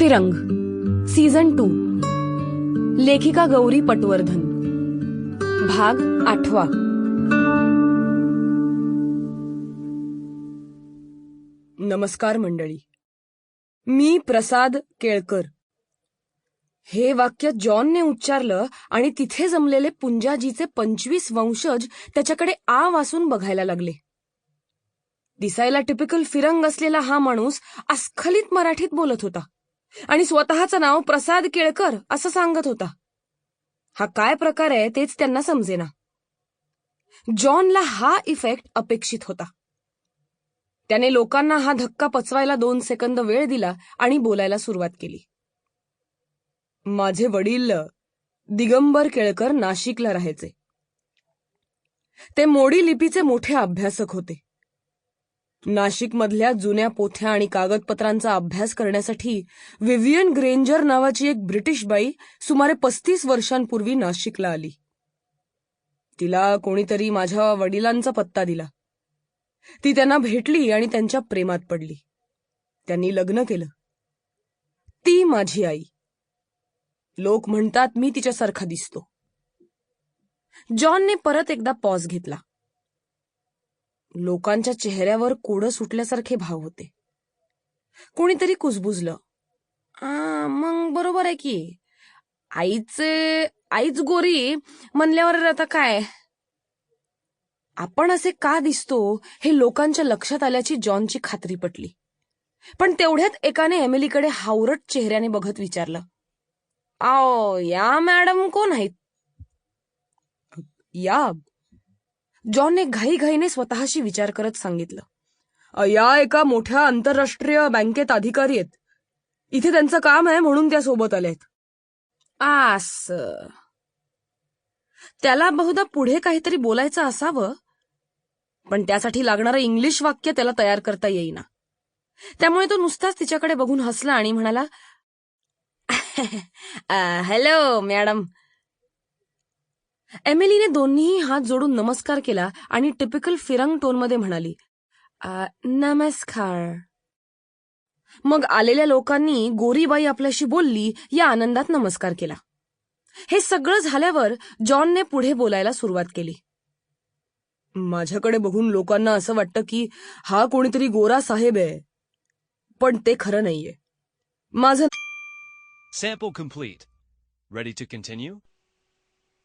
फिरंग season two लेखिका गौरी पटवर्धन. भाग आठवा. नमस्कार मंडळी. मी प्रसाद केळकर. हे वाक्य जॉनने उच्चारलं आणि तिथे जमलेले पुंजाजीचे पंचवीस वंशज त्याच्याकडे आ वासून बघायला लागले. दिसायला टिपिकल फिरंग असलेला हा माणूस अस्खलित मराठीत बोलत होता. आणि स्वतःचं नाव प्रसाद केळकर असं सांगत होता. हा काय प्रकार आहे तेच त्यांना समजेना. जॉनला हा इफेक्ट अपेक्षित होता. त्याने लोकांना हा धक्का पचवायला दोन सेकंद वेळ दिला आणि बोलायला सुरुवात केली. माझे वडील दिगंबर केळकर नाशिकला राहायचे. ते मोडी लिपीचे मोठे अभ्यासक होते. नाशिकमधल्या जुन्या पोथ्या आणि कागदपत्रांचा अभ्यास करण्यासाठी विवियन ग्रेंजर नावाची एक ब्रिटिश बाई सुमारे पस्तीस वर्षांपूर्वी नाशिकला आली. तिला कोणीतरी माझ्या वडिलांचा पत्ता दिला. ती त्यांना भेटली आणि त्यांच्या प्रेमात पडली. त्यांनी लग्न केलं. ती माझी आई. लोक म्हणतात मी तिच्यासारखा दिसतो. जॉनने परत एकदा पॉज घेतला. लोकांच्या चेहऱ्यावर कोडं सुटल्यासारखे भाव होते. कोणीतरी कुजबुजलं. "आ, मग बरोबर आहे की. आईचे आईच गोरी म्हणल्यावर आता काय? आपण असे का दिसतो? हे लोकांच्या लक्षात आल्याची जॉनची खात्री पटली. पण तेवढ्यात एकाने एमिलीकडे हावरट चेहऱ्याने बघत विचारलं. आओ या मॅडम कोण आहेत? या जॉनने घाईघाईने स्वतःशी विचार करत सांगितलं. "अ, या एका मोठ्या आंतरराष्ट्रीय बँकेत अधिकारी आहेत. इथे त्यांचं काम आहे म्हणून त्या सोबत आल्यात आस. त्याला बहुधा पुढे काहीतरी बोलायचं असावं पण त्यासाठी लागणारं इंग्लिश वाक्य त्याला तयार करता येईना. त्यामुळे तो नुसताच तिच्याकडे बघून हसला आणि म्हणाला हॅलो मॅडम. एमिलीने दोन्हीही हात जोडून नमस्कार केला आणि टिपिकल फिरंग टोनमध्ये म्हणाली नमस्कार मग आलेल्या लोकांनी गोरीबाई आपल्याशी बोलली या आनंदात नमस्कार केला हे सगळं झाल्यावर जॉनने पुढे बोलायला सुरुवात केली माझ्याकडे बघून लोकांना असं वाटतं की हा कोणीतरी गोरा साहेब आहे पण ते खरं नाहीये माझं Sample complete. Ready to continue?